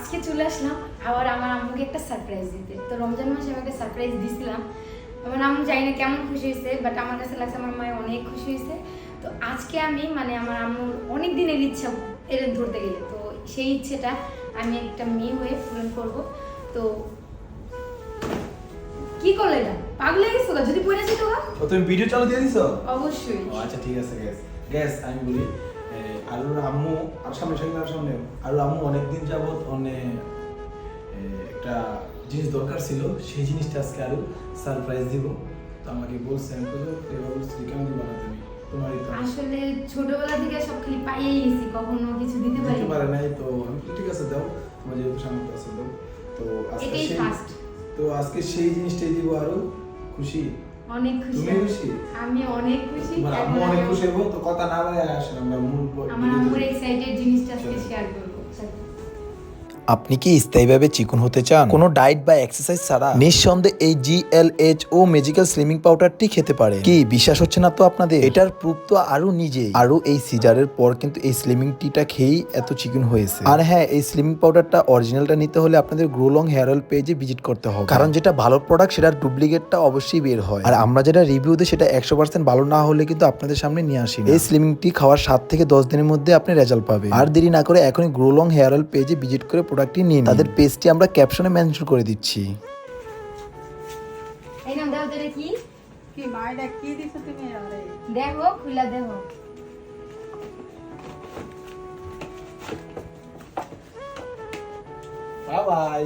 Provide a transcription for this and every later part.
আজকে চলে আসলাম। আবার আমার আম্মুকে একটা সারপ্রাইজ দিতে। তো রমজান মাসে আমাকে সারপ্রাইজ দিছিলাম। আমার আম্মু জানি না কেমন খুশি হয়েছে বাট আমার কাছে লাগছে আমার মায়ের অনেক খুশি হয়েছে। তো আজকে আমি মানে আমার আম্মুর অনেক দিনের ইচ্ছা এর ধরতে গেলে। তো সেই ইচ্ছেটা আমি একটা মেয়ে হয়ে পূরণ করব। তো কি করলে এটা? পাগল হয়ে গেছো যদি পড়ে যেত তুমি ভিডিও চালু দিয়ে দিছো? অবশ্যই। আচ্ছা ঠিক আছে গ্যাস গ্যাস আমি বলি আলুর আম্মু আর সামনে সামনে আর সামনে আলুর আম্মু অনেকদিন যাবত অনেক একটা জিনিস দরকার ছিল সেই জিনিসটা আজকে আরও সারপ্রাইজ দিব। তো আমাকে বলছে আমি বললাম এবার বলছি কেমন দিবা তুমি? আসলে ছোটবেলা থেকে সব খালি পাইয়েই গেছি কখনো কিছু দিতে পারি পারে নাই তো ঠিক আছে দাও তোমার যেহেতু সামর্থ্য আছে দাও। তো আজকে সেই তো আজকে সেই জিনিসটাই দিব আরও খুশি? অনেক খুশি আমি। অনেক খুশি আমি অনেক খুশি এবং তো কথা না বলে আসলে আমরা মূল আমার আম্মুর এক্সাইটেড জিনিসটা আজকে শেয়ার করব। আপনি কি স্থায়ীভাবে চিকন হতে চান? কোনো ডায়েট বা এক্সারসাইজ ছাড়া? নিঃসন্দেহে এই জিএলএইচ ও ম্যাজিক্যাল স্লিমিং পাউডারটি খেতে পারে। কি বিশ্বাস হচ্ছে না তো আপনাদের? এটার প্রুফ তো আরও নিজে আরও এই সিজারের পর কিন্তু এই স্লিমিং টিটা খেয়েই এত চিকন হয়েছে। আর হ্যাঁ এই স্লিমিং পাউডারটা অরিজিনালটা নিতে হলে আপনাদের গ্রো লং হেয়ার অয়েল পেজে ভিজিট করতে হবে। কারণ যেটা ভালো প্রোডাক্ট সেটার ডুপ্লিকেটটা অবশ্যই বের হয়। আর আমরা যেটা রিভিউ দিই সেটা একশো পার্সেন্ট ভালো না হলে কিন্তু আপনাদের সামনে নিয়ে আসি এই স্লিমিং টি খাওয়ার সাত থেকে দশ দিনের মধ্যে আপনি রেজাল্ট পাবেন। আর দেরি না করে এখনই গ্রো লং হেয়ার অয়েল পেজে ভিজিট করে প্রোডাক্টটি নিন। তাদের পেজটি আমরা ক্যাপশনে মেনশন করে দিচ্ছি। এই নাম দাও তোরে কি? কি মা এটা কি দিছো তুমি আরে দেখো খুলা দেখো। বাই বাই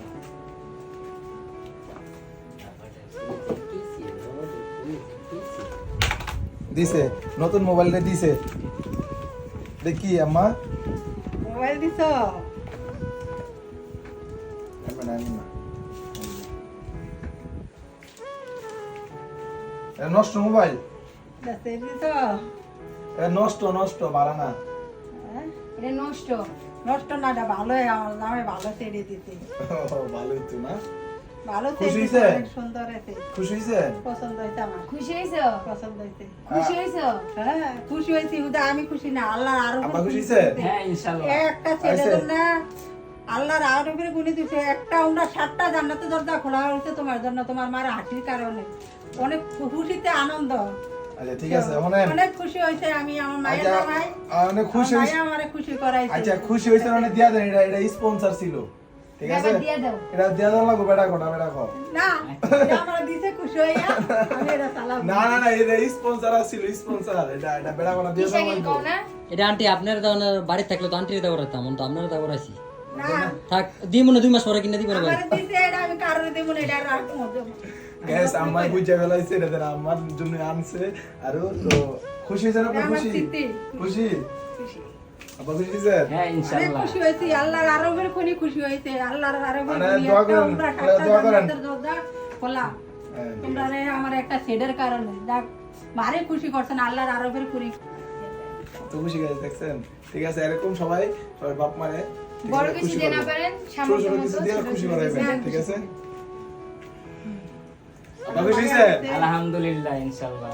দিছে নতুন মোবাইলটা দিছে। দেখি আম্মা? মোবাইল দিছো? নষ্ট মোবাইল? নষ্ট নষ্ট ভালো না। হ্যাঁ? নষ্ট। নষ্ট না ভালো আমার ভালো ছেড়ে দিতে। ভালোই তো না। ভালো খুশি হইছে? অনেক সুন্দর হয়েছে খুশি হয়েছে পছন্দ হয়েছে আমার। খুশি হয়েছো পছন্দ হয়েছে খুশি হয়েছো হ্যাঁ খুশি হয়েছি হুদা আমি খুশি না আল্লাহ আরও আব্বা খুশি খুশি হইছে? হ্যাঁ ইনশাআল্লাহ একটা ছেড়ে না আল্লাহর আরও গুণে দিছে। একটা আমরা সাতটা জান্নাতে দরজা খোলা হয়েছে তোমার জন্য তোমার মার হাসির কারণে। অনেক খুশিতে আনন্দ। আচ্ছা ঠিক আছে অনেক অনেক খুশি হয়েছে আমি আমার মায়ের আচ্ছা জামাই। অনেক খুশি আমার আমারে খুশি করাইছে। আচ্ছা খুশি হয়েছে মানে দিয়া দেন এটা এটা স্পন্সর ছিল। ঠিক আছে? এবার দিয়ে দাও। এটা দিয়া দেওয়া লাগবে বেটা কোটা বেটা কো না এটা আমার দিছে খুশি হইয়া আমি এটা চালাবো। না না না এটা স্পন্সর ছিল স্পন্সর এটা এটা বেটা কোটা দিয়া দেওয়া সাইকেল কও লাগবে না এটা আন্টি আপনার দেওয়ার বাড়ি থাকলে তো আন্টির দেওয়ার হতাম তো আপনার দেওয়ার আছি থাক দিই মনে দুই মাস পরে কিনে দিব না আমার দিছে এটা আমি কারোর দেব না এটা রাখব গ্যাস আমার বুঝা ফেলাইছে এটা আমার জন্য আনছে আর তো খুশি আপনি খুশি খুশি? আপা খুশি? হয়েছে হ্যাঁ ইনশাআল্লাহ খুশি আল্লাহর আরও বের খুশি আল্লাহর আরও বের দরজা খোলা। হ্যাঁ, তোমরা রে আমার একটা শেডের কারণে। যাক মারে খুশি করছেন আল্লাহর আরও বের খুনি। তো খুশি গেছে দেখছেন? ঠিক আছে এরকম সবাই সবাই বাপ মারে বড় কিছু না পারেন কিছু দিয়ে খুশি ঠিক আছে? আলহামদুলিল্লাহ ইনশাআল্লাহ